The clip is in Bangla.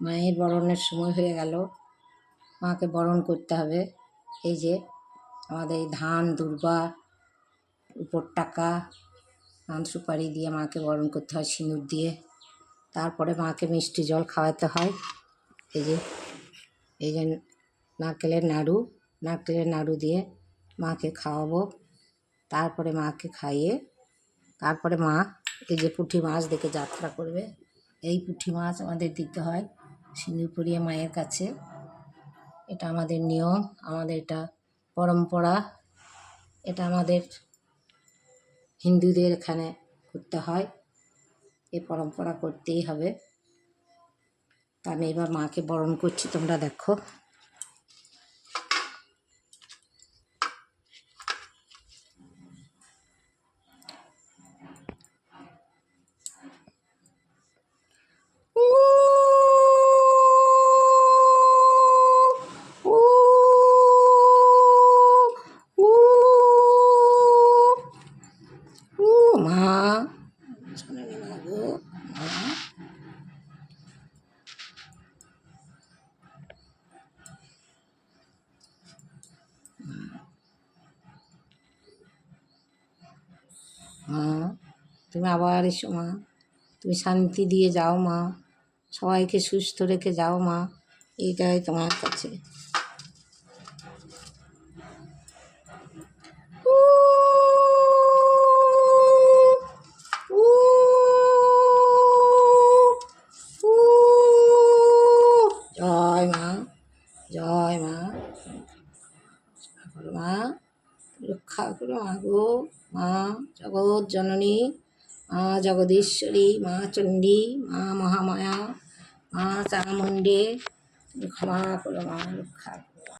মায়ের বরণের সময় হয়ে গেল। মাকে বরণ করতে হবে। এই যে আমাদের এই ধান, দুর্বা, উপর টাকা, ধান সুপারি দিয়ে মাকে বরণ করতে হয়, সিঁদুর দিয়ে। তারপরে মাকে মিষ্টি জল খাওয়াতে হয়। এই যে এই যে নারকেলের নাড়ু নারকেলের নাড়ু দিয়ে মাকে খাওয়াবো। তারপরে মাকে খাইয়ে, তারপরে মা, এই যে পুঁটি মাছ দেখে যাত্রা করবে। এই পুঁটি মাছ আমাদের দিতে হয়। সিঁদুর পরিয়ে মায়ের কাছে। এটা আমাদের নিয়ম, আমাদের এটা পরম্পরা। এটা আমাদের হিন্দুদের এখানে করতে হয়। এ পরম্পরা করতেই হবে। তা আমি এবার মাকে বরণ করছি, তোমরা দেখো। মা, তুমি আবার এসো মা। তুমি শান্তি দিয়ে যাও মা। সবাইকে সুস্থ রেখে যাও মা। এইটাই তোমার কাছে। জয় মা জয় মা মা। রক্ষা করো আগো মা জগৎ জননী মা জগদীশ্বরী, মা চণ্ডী, মা মহামায়া, মা চামুণ্ডে। ক্ষমা করো মা রক্ষা করো